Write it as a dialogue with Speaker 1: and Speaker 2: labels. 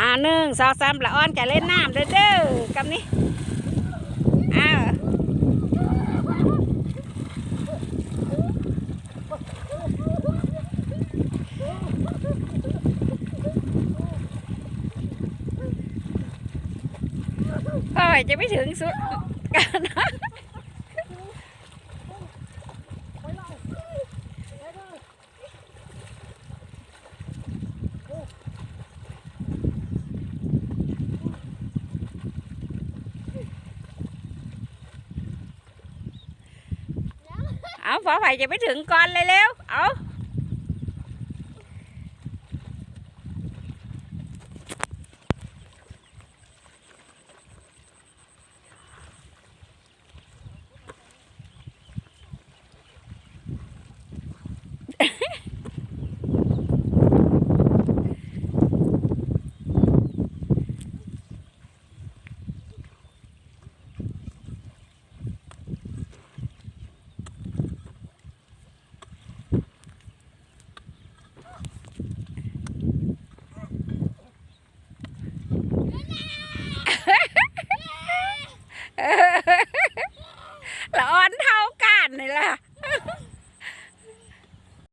Speaker 1: อ่าหนึ่งสองสามละอ้อนจะเล่นน้ำเด้อเด้อกับนี้อ้าวโอ้ยจะไม่ถึงสุดกัน นะเอาพอไผ่จ